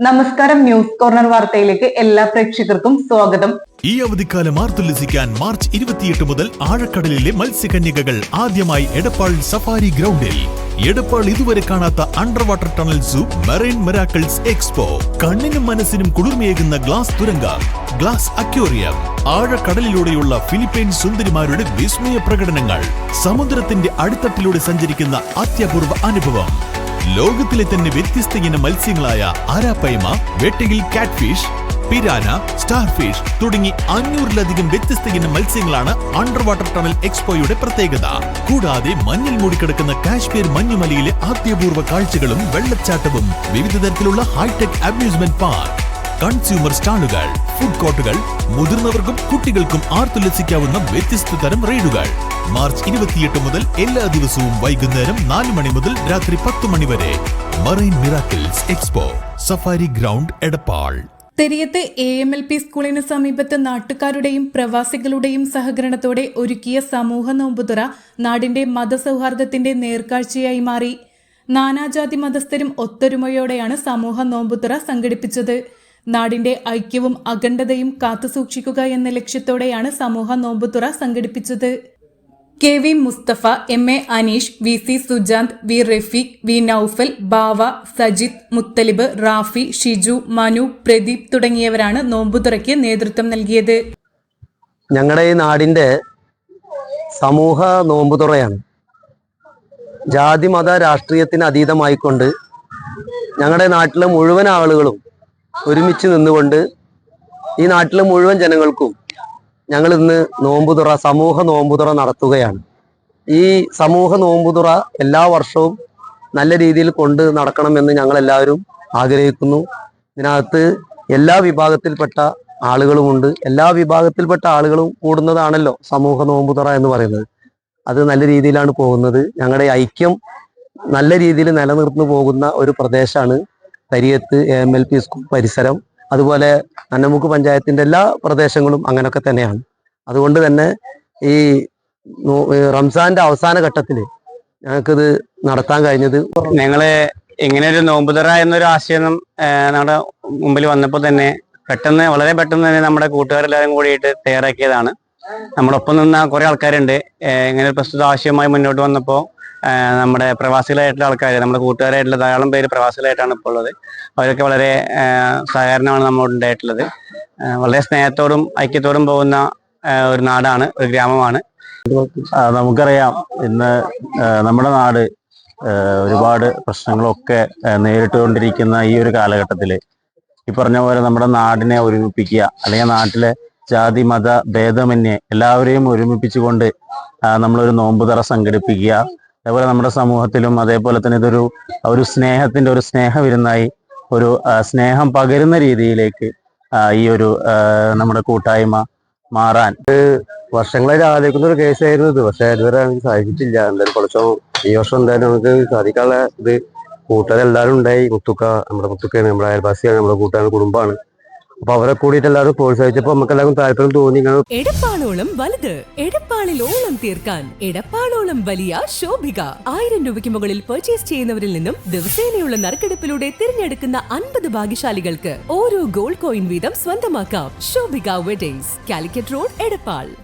നമസ്കാരം news corner വാർത്തയിലേക്ക് എല്ലാ പ്രേക്ഷകർക്കും സ്വാഗതം. ഈ അവധിക്കാലം ആർത്തുല്ലസിക്കാൻ മാർച്ച് ഇരുപത്തിയെട്ട് മുതൽ ആഴക്കടലിലെ മത്സ്യകന്യകകൾ ആദ്യമായി എടപ്പാൾ സഫാരി ഗ്രൗണ്ടിൽ. എടപ്പാൾ ഇതുവരെ കാണാത്ത under water tunnel zoo marine miracles expo. കണ്ണിനും മനസ്സിനും കുളിർമയേകുന്ന ഗ്ലാസ് തുരങ്കം ഗ്ലാസ് അക്വേറിയം. ആഴക്കടലിലൂടെയുള്ള ഫിലിപ്പൈൻ സുന്ദരിമാരുടെ വിസ്മയ പ്രകടനങ്ങൾ. സമുദ്രത്തിന്റെ അടിത്തട്ടിലൂടെ സഞ്ചരിക്കുന്ന അത്യപൂർവ അനുഭവം. ലോകത്തിലെ തന്നെ വ്യത്യസ്ത ഇനം മത്സ്യങ്ങളായ അരാപ്പൈമ വെട്ടയിൽ കാറ്റ്ഫിഷ് പിരാന സ്റ്റാർ ഫിഷ് തുടങ്ങി അഞ്ഞൂറിലധികം വ്യത്യസ്ത ഇനം മത്സ്യങ്ങളാണ് അണ്ടർ വാട്ടർ ടണൽ എക്സ്പോയുടെ പ്രത്യേകത. കൂടാതെ മഞ്ഞിൽ മൂടിക്കിടക്കുന്ന കാശ്മീർ മഞ്ഞുമലയിലെ ആദ്യപൂർവ കാഴ്ചകളും വെള്ളച്ചാട്ടവും വിവിധ തരത്തിലുള്ള ഹൈടെക് അമ്യൂസ്മെന്റ് പാർക്ക് കൺസ്യൂമർ സ്റ്റാളുകൾ ഫുഡ് കോർട്ടുകൾ മുതിർന്നവർക്കും കുട്ടികൾക്കും ആർത്തുല്ലസിക്കാവുന്ന വ്യത്യസ്ത തരം റൈഡുകൾ മാർച്ച് ഇരുപത്തിയെട്ട് മുതൽ എല്ലാ ദിവസവും വൈകുന്നേരം നാല് മണി മുതൽ രാത്രി പത്ത് മണി വരെ. Marine miracles expo safari ground Edappal. Theriyath A M L P സ്കൂളിന് സമീപത്ത് നാട്ടുകാരുടെയും പ്രവാസികളുടെയും സഹകരണത്തോടെ ഒരുക്കിയ സമൂഹ നോമ്പുതുറ നാടിന്റെ മതസൗഹാർദ്ദത്തിന്റെ നേർക്കാഴ്ചയായി മാറി. നാനാജാതി മതസ്ഥരും ഒത്തൊരുമയോടെയാണ് സമൂഹ നോമ്പുതുറ സംഘടിപ്പിച്ചത്. നാടിന്റെ ഐക്യവും അഖണ്ഡതയും കാത്തുസൂക്ഷിക്കുക എന്ന ലക്ഷ്യത്തോടെയാണ് സമൂഹ നോമ്പുതുറ സംഘടിപ്പിച്ചത്. K V Musthafa M A Aneesh V C Sujanth V Rafeeq V Noufal Bava Sajith Muthalib Rafi Shiju Manu Pradeep തുടങ്ങിയവരാണ് നോമ്പുതുറയ്ക്ക് നേതൃത്വം നൽകിയത്. ഞങ്ങളുടെ ഈ നാടിന്റെ സമൂഹ നോമ്പുതുറയാണ്. ജാതി മത രാഷ്ട്രീയത്തിന് അതീതമായിക്കൊണ്ട് ഞങ്ങളുടെ നാട്ടിലെ മുഴുവൻ ആളുകളും ഒരുമിച്ച് നിന്നുകൊണ്ട് ഈ നാട്ടിലെ മുഴുവൻ ജനങ്ങൾക്കും ഞങ്ങൾ ഇന്ന് നോമ്പുതുറ സമൂഹ നോമ്പുതുറ നടത്തുകയാണ്. ഈ സമൂഹ നോമ്പുതുറ എല്ലാ വർഷവും നല്ല രീതിയിൽ കൊണ്ട് നടക്കണമെന്ന് ഞങ്ങൾ എല്ലാവരും ആഗ്രഹിക്കുന്നു. ഇതിനകത്ത് എല്ലാ വിഭാഗത്തിൽപ്പെട്ട ആളുകളുമുണ്ട്. എല്ലാ വിഭാഗത്തിൽപ്പെട്ട ആളുകളും കൂടുന്നതാണല്ലോ സമൂഹ നോമ്പുതുറ എന്ന് പറയുന്നത്. അത് നല്ല രീതിയിലാണ് പോകുന്നത്. ഞങ്ങളുടെ ഐക്യം നല്ല രീതിയിൽ നിലനിർന്നു പോകുന്ന ഒരു പ്രദേശമാണ് Kariyath A M L P school പരിസരം അതുപോലെ അന്നമുക്ക് പഞ്ചായത്തിന്റെ എല്ലാ പ്രദേശങ്ങളും അങ്ങനെയൊക്കെ തന്നെയാണ്. അതുകൊണ്ട് തന്നെ ഈ റംസാന്റെ അവസാന ഘട്ടത്തിൽ ഞങ്ങൾക്കിത് നടത്താൻ കഴിഞ്ഞത് ഞങ്ങൾ ഇങ്ങനെ ഒരു നോമ്പുതറ എന്നൊരു ആശയം നമ്മുടെ മുമ്പിൽ വന്നപ്പോൾ തന്നെ പെട്ടെന്ന് വളരെ പെട്ടെന്ന് തന്നെ നമ്മുടെ കൂട്ടുകാരെല്ലാവരും കൂടിയിട്ട് തയ്യാറാക്കിയതാണ്. നമ്മളൊപ്പം നിന്ന കുറെ ആൾക്കാരുണ്ട്. ഇങ്ങനെ പ്രസ്തുത ആശയവുമായി മുന്നോട്ട് വന്നപ്പോൾ നമ്മുടെ പ്രവാസികളായിട്ടുള്ള ആൾക്കാർ നമ്മുടെ കൂട്ടുകാരായിട്ടുള്ള ധാരാളം പേര് പ്രവാസികളായിട്ടാണ് ഇപ്പോൾ ഉള്ളത്. അവരൊക്കെ വളരെ സഹകരണമാണ് നമ്മളോട് ഉണ്ടായിട്ടുള്ളത്. വളരെ സ്നേഹത്തോടും ഐക്യത്തോടും പോകുന്ന ഒരു നാടാണ് ഒരു ഗ്രാമമാണ്. നമുക്കറിയാം ഇന്ന് നമ്മുടെ നാട് ഒരുപാട് പ്രശ്നങ്ങളൊക്കെ നേരിട്ടുകൊണ്ടിരിക്കുന്ന ഈ ഒരു കാലഘട്ടത്തിൽ ഈ പറഞ്ഞ പോലെ നമ്മുടെ നാടിനെ ഒരുമിപ്പിക്കുക അല്ലെങ്കിൽ നാട്ടിലെ ജാതി മത ഭേദമന്യേ എല്ലാവരെയും ഒരുമിപ്പിച്ചുകൊണ്ട് നമ്മളൊരു നോമ്പുതറ സംഘടിപ്പിക്കുക അതേപോലെ നമ്മുടെ സമൂഹത്തിലും അതേപോലെ തന്നെ ഇതൊരു ഒരു സ്നേഹത്തിന്റെ ഒരു സ്നേഹ വിരുന്നായി ഒരു സ്നേഹം പകരുന്ന രീതിയിലേക്ക് ഈ ഒരു നമ്മുടെ കൂട്ടായ്മ മാറാൻ. വർഷങ്ങളായി ആലോചിക്കുന്ന ഒരു കേസായിരുന്നു ഇത്. പക്ഷെ ഇതുവരെ സാധിച്ചിട്ടില്ല. എന്തായാലും കുറച്ചോ ഈ വർഷം എന്തായാലും നമുക്ക് സാധിക്കാനുള്ള ഇത് കൂട്ടുകാരെല്ലാവരും ഉണ്ടായി. മുത്തുക്ക നമ്മുടെ മുത്തുക്ക നമ്മുടെ അയൽവാസിയാണ് നമ്മുടെ കൂട്ടുകാരുടെ കുടുംബമാണ്. അപ്പൊ അവരെ കൂടിയിട്ട് എല്ലാവരും പ്രോത്സാഹിച്ചപ്പോ നമുക്ക് എല്ലാവർക്കും താല്പര്യം തോന്നി എടപ്പാളോളം വലുത്. എടപ്പാളിൽ തീർക്കാൻ. എടപ്പാളോളം വലിയ ശോഭിക. ആയിരം രൂപയ്ക്ക് മുകളിൽ പർച്ചേസ് ചെയ്യുന്നവരിൽ നിന്നും ദിവസേനയുള്ള നറുക്കെടുപ്പിലൂടെ തിരഞ്ഞെടുക്കുന്ന അൻപത് ഭാഗ്യശാലികൾക്ക് ഓരോ ഗോൾഡ് കോയിൻ വീതം സ്വന്തമാക്കാം. Shobhika weddings Calicut road Edappal.